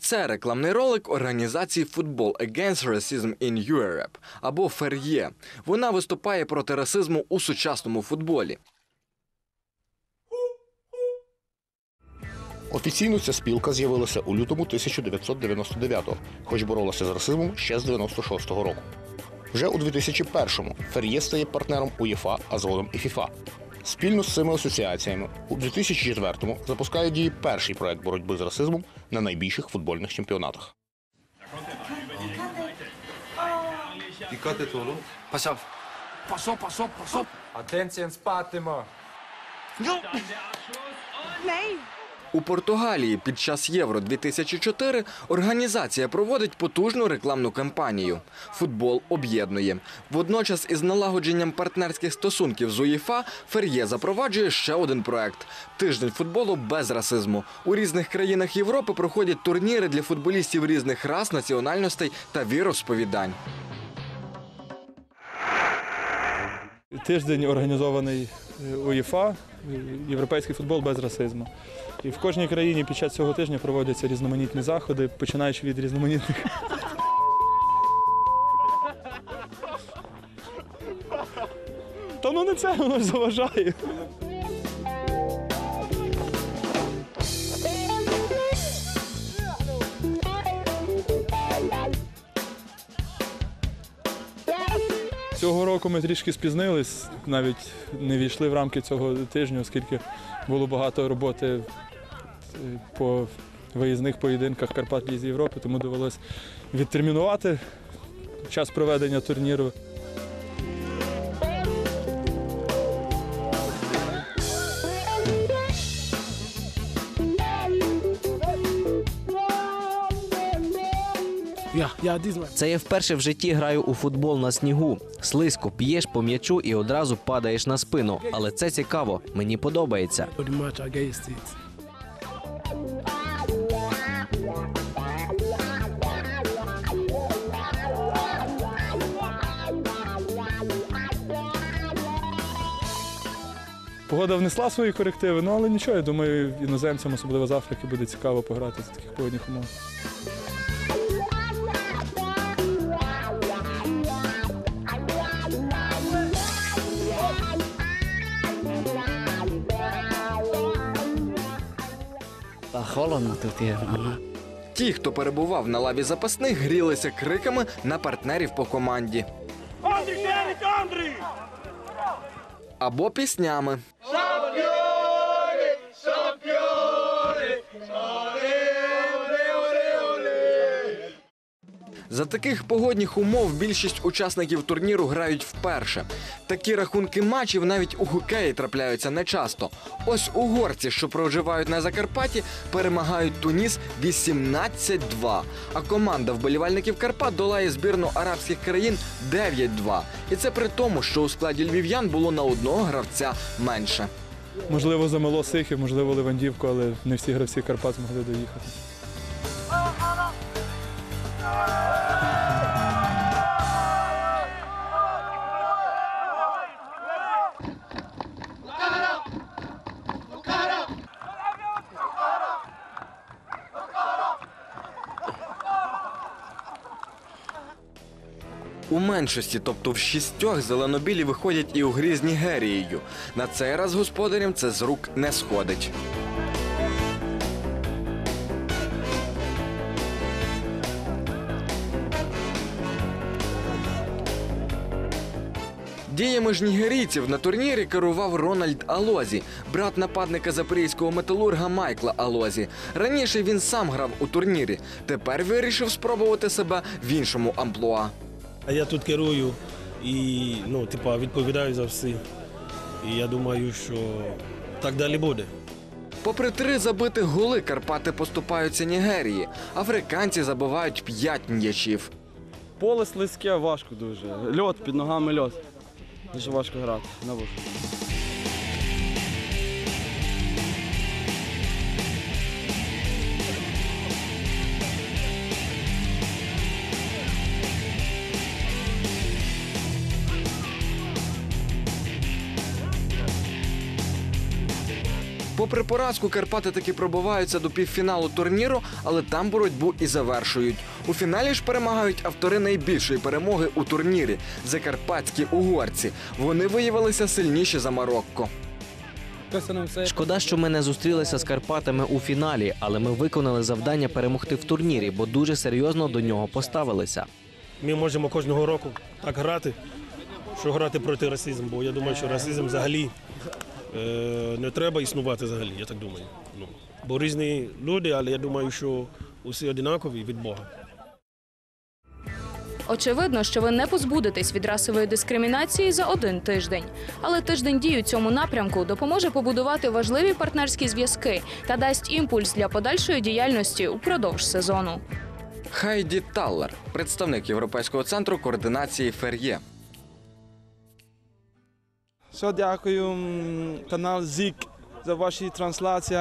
Це рекламний ролик організації Football Against Racism in Europe або ФЕРЄ. Вона виступає проти расизму у сучасному футболі. Офіційно ця спілка з'явилася у лютому 1999-го, хоч боролася з расизмом ще з 96-го року. Вже у 2001-му Фер'є стає партнером УЄФА, а згодом і ФІФА. Спільно з цими асоціаціями у 2004-му запускає дії перший проект боротьби з расизмом на найбільших футбольних чемпіонатах. Dikkatli oğlum. Pass Пасов, пасов, пасов. pass спатимо. Attention Spatimo. У Португалії під час Євро 2004 організація проводить потужну рекламну кампанію. Футбол об'єднує. Водночас із налагодженням партнерських стосунків з УЄФА Фер'є запроваджує ще один проект тиждень футболу без расизму. У різних країнах Європи проходять турніри для футболістів різних рас, національностей та віросповідань. Тиждень організований е, УЄФА, е, європейський футбол без расизму. І в кожній країні під час цього тижня проводяться різноманітні заходи, починаючи від різноманітних. Та ну не це воно заважає. Цього року ми трішки спізнились, навіть не війшли в рамки цього тижня, оскільки було багато роботи е, по виїзних поєдинках Карпат Лізі Європи, тому довелося відтермінувати час проведення турніру. Це я вперше в житті граю у футбол на снігу. Слизько п'єш по м'ячу і одразу падаєш на спину. Але це цікаво, мені подобається. Погода внесла свої корективи, ну але нічого, я думаю, іноземцям, особливо з Африки, буде цікаво пограти в таких погодних умовах. Холодно тут є. Ага. Ті, хто перебував на лаві запасних, грілися криками на партнерів по команді. Або піснями. За таких погодних умов більшість учасників турніру грають вперше. Такі рахунки матчів навіть у хокеї трапляються нечасто. Ось угорці, що проживають на Закарпатті, перемагають Туніс 18-2. А команда вболівальників Карпат долає збірну арабських країн 9-2. І це при тому, що у складі львів'ян було на одного гравця менше. Можливо, замело сихів, можливо, Левандівку, але не всі гравці Карпат змогли доїхати. У меншості, тобто в шістьох, зеленобілі виходять і у грі з Нігерією. На цей раз господарям це з рук не сходить. Діями ж нігерійців на турнірі керував Рональд Алозі, брат нападника запорізького металурга Майкла Алозі. Раніше він сам грав у турнірі. Тепер вирішив спробувати себе в іншому амплуа. А я тут керую і ну, типа, відповідаю за все. І я думаю, що так далі буде. Попри три забитих голи, Карпати поступаються Нігерії. Африканці забивають п'ять м'ячів. Поле слизьке, важко дуже. Льот під ногами льот. Дуже важко грати на вуху. Попри поразку, Карпати таки пробиваються до півфіналу турніру, але там боротьбу і завершують. У фіналі ж перемагають автори найбільшої перемоги у турнірі закарпатські угорці. Вони виявилися сильніші за Марокко. Шкода, що ми не зустрілися з Карпатами у фіналі, але ми виконали завдання перемогти в турнірі, бо дуже серйозно до нього поставилися. Ми можемо кожного року так грати, що грати проти расизму, бо я думаю, що расизм взагалі не треба існувати взагалі, я так думаю. Ну, бо різні люди, але я думаю, що усі однакові від Бога. Очевидно, що ви не позбудетесь від расової дискримінації за один тиждень. Але тиждень дій у цьому напрямку допоможе побудувати важливі партнерські зв'язки та дасть імпульс для подальшої діяльності упродовж сезону. Хайді Таллер, представник Європейського центру координації Фер'є. Все, дякую, канал ЗІК за ваші трансляції.